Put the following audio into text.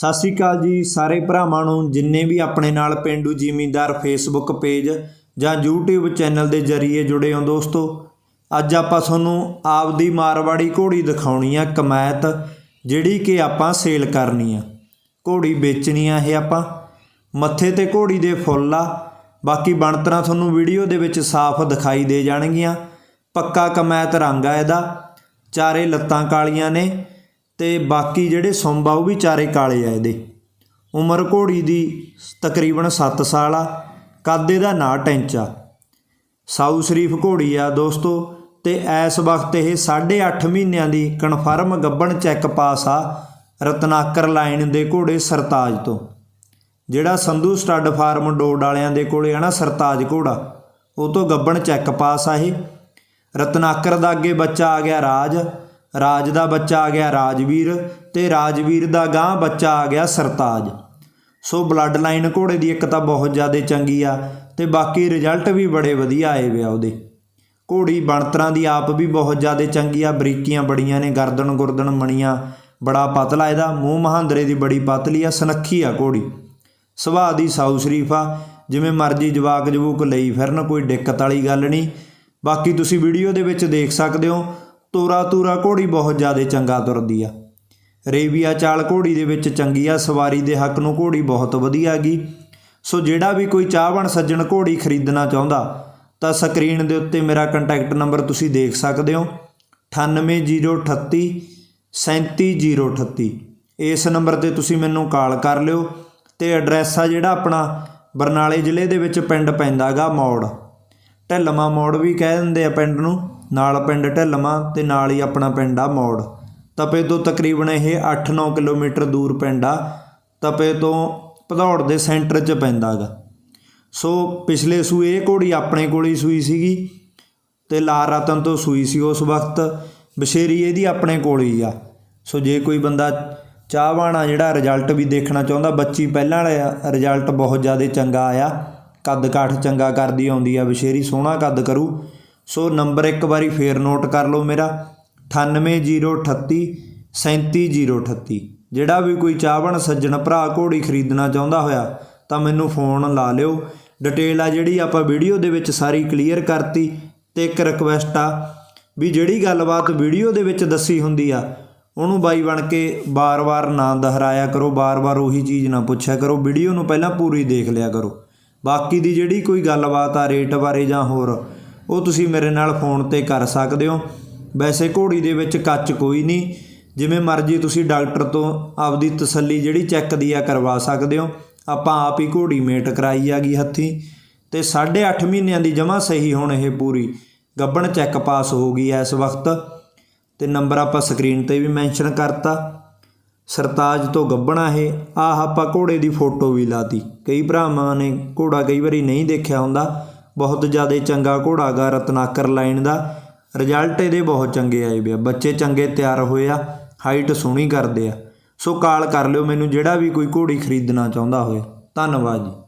ਸਤਿ ਸ੍ਰੀ ਅਕਾਲ ਜੀ ਸਾਰੇ ਭਰਾਵਾਂ ਨੂੰ, ਜਿੰਨੇ ਵੀ ਆਪਣੇ ਨਾਲ ਪਿੰਡੂ ਜ਼ਿਮੀਂਦਾਰ ਫੇਸਬੁੱਕ ਪੇਜ ਜਾਂ YouTube ਚੈਨਲ ਦੇ ਜ਼ਰੀਏ ਜੁੜੇ ਹੋ ਦੋਸਤੋ, ਅੱਜ ਆਪਾਂ ਤੁਹਾਨੂੰ ਆਪਦੀ ਮਾਰਵਾੜੀ ਘੋੜੀ ਦਿਖਾਉਣੀ ਆ ਕਮੈਤ, ਜਿਹੜੀ ਕਿ ਆਪਾਂ ਸੇਲ ਕਰਨੀ ਆ। ਘੋੜੀ ਵੇਚਣੀ ਆ ਇਹ ਆਪਾਂ। ਮੱਥੇ ਤੇ ਘੋੜੀ ਦੇ ਫੁੱਲ ਆ। ਬਾਕੀ ਬਣਤਰਾਂ ਤੁਹਾਨੂੰ ਵੀਡੀਓ ਦੇ ਵਿੱਚ ਸਾਫ਼ ਦਿਖਾਈ ਦੇ ਜਾਣਗੀਆਂ। ਪੱਕਾ ਕਮੈਤ ਰੰਗ ਆ ਇਹਦਾ। ਚਾਰੇ ਲੱਤਾਂ ਕਾਲੀਆਂ ਨੇ। ਤੇ ਬਾਕੀ ਜਿਹੜੇ ਸੁੰਬ ਆ ਉਹ ਵੀ ਚਾਰੇ ਕਾਲੇ ਆ ਇਹਦੇ। ਉਮਰ ਘੋੜੀ ਦੀ ਤਕਰੀਬਨ 7 ਸਾਲ ਆ, ਕੱਦ ਇਹਦਾ 59 ਇੰਚ ਆ। ਸਾਊ ਸ਼ਰੀਫ ਘੋੜੀ ਆ ਦੋਸਤੋ, ਤੇ ਇਸ ਵਕਤ ਇਹ 8.5 ਮਹੀਨਿਆਂ ਦੀ ਕਨਫਰਮ ਗੱਬਣ ਚੈੱਕ ਪਾਸ ਆ ਰਤਨਾਕਰ ਲਾਈਨ ਦੇ ਘੋੜੇ ਸਰਤਾਜ ਤੋਂ। ਜਿਹੜਾ ਸੰਧੂ ਸਟੱਡ ਫਾਰਮ ਡੋਡ ਵਾਲਿਆਂ ਦੇ ਕੋਲੇ ਆ ਨਾ ਸਰਤਾਜ ਘੋੜਾ, ਉਹ ਤੋਂ ਗੱਬਣ ਚੈੱਕ ਪਾਸ ਆ ਇਹ। ਰਤਨਾਕਰ ਦਾ ਅੱਗੇ ਬੱਚਾ ਆ ਗਿਆ ਰਾਜ ਰਾਜ ਦਾ ਬੱਚਾ ਆ ਗਿਆ ਰਾਜਵੀਰ ਤੇ ਰਾਜਵੀਰ ਦਾ ਗਾਂ ਬੱਚਾ ਆ ਗਿਆ ਸਰਤਾਜ। ਸੋ ਬਲੱਡ ਲਾਈਨ ਘੋੜੇ ਦੀ ਇੱਕ ਤਾਂ ਬਹੁਤ ਜ਼ਿਆਦਾ ਚੰਗੀ ਆ ਤੇ ਬਾਕੀ ਰਿਜ਼ਲਟ ਵੀ ਬੜੇ ਵਧੀਆ ਆਏ ਵੇ ਉਹਦੇ। ਘੋੜੀ ਬਣਤਰਾਂ ਦੀ ਆਪ ਵੀ ਬਹੁਤ ਜ਼ਿਆਦਾ ਚੰਗੀ ਆ, ਬਰੀਕੀਆਂ ਬੜੀਆਂ ਨੇ, ਗਰਦਨ ਗੁਰਦਨ ਮਣੀਆਂ, ਬੜਾ ਪਤਲਾ ਇਹਦਾ, ਮੂੰਹ ਮਹਾਂਦਰੇ ਦੀ ਬੜੀ ਪਤਲੀ ਆ, ਸਨੱਖੀ ਆ ਘੋੜੀ। ਸੁਭਾਅ ਦੀ ਸਾਊ ਸ਼ਰੀਫ ਆ, ਜਿਵੇਂ ਮਰਜ਼ੀ ਜਵਾਕ ਜਵੂਕ ਲਈ ਫਿਰਨ, ਕੋਈ ਦਿੱਕਤ ਵਾਲੀ ਗੱਲ ਨਹੀਂ। ਬਾਕੀ ਤੁਸੀਂ ਵੀਡੀਓ ਦੇ ਵਿੱਚ ਦੇਖ ਸਕਦੇ ਹੋ ਤੋਰਾ ਤੂਰਾ ਘੋੜੀ ਬਹੁਤ ਜ਼ਿਆਦਾ ਚੰਗਾ ਤੁਰਦੀ ਆ। ਰੇਬੀਆ ਚਾਲ ਘੋੜੀ ਦੇ ਵਿੱਚ ਚੰਗੀ ਆ, ਸਵਾਰੀ ਦੇ ਹੱਕ ਨੂੰ ਘੋੜੀ ਬਹੁਤ ਵਧੀਆ ਗਈ ਸੋ ਜਿਹੜਾ ਵੀ ਕੋਈ ਚਾਹਵਣ ਸੱਜਣ ਘੋੜੀ ਖਰੀਦਣਾ ਚਾਹੁੰਦਾ, ਤਾਂ ਸਕਰੀਨ ਦੇ ਉੱਤੇ ਮੇਰਾ ਕੰਟੈਕਟ ਨੰਬਰ ਤੁਸੀਂ ਦੇਖ ਸਕਦੇ ਹੋ। 98038 37038 ਇਸ ਨੰਬਰ ਤੇ ਤੁਸੀਂ ਮੈਨੂੰ ਕਾਲ ਕਰ ਲਿਓ ਤੇ ਐਡਰੈਸ ਆ ਜਿਹੜਾ ਆਪਣਾ ਬਰਨਾਲੇ ਜ਼ਿਲ੍ਹੇ ਦੇ ਵਿੱਚ ਪਿੰਡ ਪੈਂਦਾਗਾ ਮੌੜ। ਢਿੱਲਮਾ ਮੋੜ ਵੀ ਕਹਿ ਦਿੰਦੇ ਆ ਪਿੰਡ ਨੂੰ। ਨਾਲ ਪਿੰਡ ਢਿੱਲਵਾਂ ਤੇ ਨਾਲ ਹੀ ਆਪਣਾ ਪਿੰਡ ਆ ਮੌੜ। ਤਪੇ ਤੋਂ ਤਕਰੀਬਨ ਇਹ 8-9 ਕਿਲੋਮੀਟਰ ਦੂਰ ਪਿੰਡ ਆ। ਤਪੇ ਤੋਂ ਭਦੌੜ ਦੇ ਸੈਂਟਰ 'ਚ ਪੈਂਦਾਗਾ। ਸੋ ਪਿਛਲੇ ਸੂਏ ਇਹ ਘੋੜੀ ਆਪਣੇ ਕੋਲ ਹੀ ਸੂਈ ਸੀਗੀ ਤੇ ਲਾਲ ਰਤਨ ਤੋਂ ਸੂਈ ਸੀ ਉਸ ਵਕਤ। ਬਸ਼ੇਰੀ ਇਹਦੀ ਆਪਣੇ ਕੋਲ ਹੀ ਆ। ਸੋ ਜੇ ਕੋਈ ਬੰਦਾ ਚਾਹਵਾਨਾ ਜਿਹੜਾ ਰਿਜ਼ਲਟ ਵੀ ਦੇਖਣਾ ਚਾਹੁੰਦਾ, ਬੱਚੀ ਪਹਿਲਾਂ ਵਾਲਾ ਰਿਜ਼ਲਟ ਬਹੁਤ ਜ਼ਿਆਦਾ ਚੰਗਾ ਆਇਆ। ਕੱਦ ਕਾਠ ਚੰਗਾ ਕਰਦੀ ਆਉਂਦੀ ਆ, ਬਸ਼ੇਰੀ ਸੋਹਣਾ ਕੱਦ ਕਰੂ। ਸੋ ਨੰਬਰ ਇੱਕ ਵਾਰੀ ਫੇਰ ਨੋਟ ਕਰ ਲਓ ਮੇਰਾ 98038 37038 ਜਿਹੜਾ ਵੀ ਕੋਈ ਚਾਹਵਣ, ਸੱਜਣ, ਭਰਾ, ਘੋੜੀ ਖਰੀਦਣਾ ਚਾਹੁੰਦਾ ਹੋਇਆ, ਤਾਂ ਮੈਨੂੰ ਫੋਨ ਲਾ ਲਿਓ। ਡਿਟੇਲ ਆ ਜਿਹੜੀ ਆਪਾਂ ਵੀਡੀਓ ਦੇ ਵਿੱਚ ਸਾਰੀ ਕਲੀਅਰ ਕਰਤੀ ਤੇ ਇੱਕ ਰਿਕਵੈਸਟ ਆ ਵੀ ਜਿਹੜੀ ਗੱਲਬਾਤ ਵੀਡੀਓ ਦੇ ਵਿੱਚ ਦੱਸੀ ਹੁੰਦੀ ਆ, ਉਹਨੂੰ ਬਾਈ ਬਣ ਕੇ ਬਾਰ-ਬਾਰ ਨਾ ਦੁਹਰਾਇਆ ਕਰੋ, ਬਾਰ-ਬਾਰ ਉਹੀ ਚੀਜ਼ ਨਾ ਪੁੱਛਿਆ ਕਰੋ ਵੀਡੀਓ ਨੂੰ ਪਹਿਲਾਂ ਪੂਰੀ ਦੇਖ ਲਿਆ ਕਰੋ। ਬਾਕੀ ਦੀ ਜਿਹੜੀ ਕੋਈ ਗੱਲਬਾਤ ਆ ਰੇਟ ਬਾਰੇ ਜਾਂ ਹੋਰ ਉਹ ਤੁਸੀਂ ਮੇਰੇ ਨਾਲ ਫੋਨ ਤੇ ਕਰ ਸਕਦੇ ਹੋ। ਵੈਸੇ ਘੋੜੀ ਦੇ ਵਿੱਚ ਕੱਚ ਕੋਈ ਨਹੀਂ। ਜਿਵੇਂ ਮਰਜ਼ੀ ਤੁਸੀਂ ਡਾਕਟਰ ਤੋਂ ਆਪਦੀ ਤਸੱਲੀ ਜਿਹੜੀ ਚੈੱਕ ਦੀ ਆ ਕਰਵਾ ਸਕਦੇ ਹੋ। ਆਪਾਂ ਆਪ ਹੀ ਘੋੜੀ ਮੇਟ ਕਰਾਈ ਆਗੀ ਹੱਥੀ ਤੇ 8.5 ਮਹੀਨਿਆਂ ਦੀ ਜਮਾ ਸਹੀ ਹੁਣ ਇਹ ਪੂਰੀ। ਗੱਬਣ ਚੈੱਕ ਪਾਸ ਹੋ ਗਈ ਐ ਇਸ ਵਕਤ। ਤੇ ਨੰਬਰ ਆਪਾਂ ਸਕਰੀਨ ਤੇ ਵੀ ਮੈਂਸ਼ਨ ਕਰਤਾ। ਸਰਤਾਜ ਤੋਂ ਗੱਬਣਾ ਇਹ। ਆਹ ਆਪਾਂ ਘੋੜੇ ਦੀ ਫੋਟੋ ਵੀ ਲਾਤੀ। ਕਈ ਭਰਾਵਾਂ ਨੇ ਘੋੜਾ ਕਈ ਵਾਰੀ ਨਹੀਂ ਦੇਖਿਆ ਹੁੰਦਾ। ਬਹੁਤ ਜ਼ਿਆਦਾ ਚੰਗਾ ਘੋੜਾ ਗਾ ਰਤਨਾਕਰ ਲਾਈਨ ਦਾ। ਰਿਜ਼ਲਟ ਇਹਦੇ ਬਹੁਤ ਚੰਗੇ ਆਏ ਵੇ ਆ। ਬੱਚੇ ਚੰਗੇ ਤਿਆਰ ਹੋਏ ਆ ਹਾਈਟ ਸੋਹਣੀ ਕਰਦੇ ਆ। ਸੋ ਕਾਲ ਕਰ ਲਿਓ ਮੈਨੂੰ, ਜਿਹੜਾ ਵੀ ਕੋਈ ਘੋੜੀ ਖਰੀਦਣਾ ਚਾਹੁੰਦਾ ਹੋਵੇ ਧੰਨਵਾਦ ਜੀ।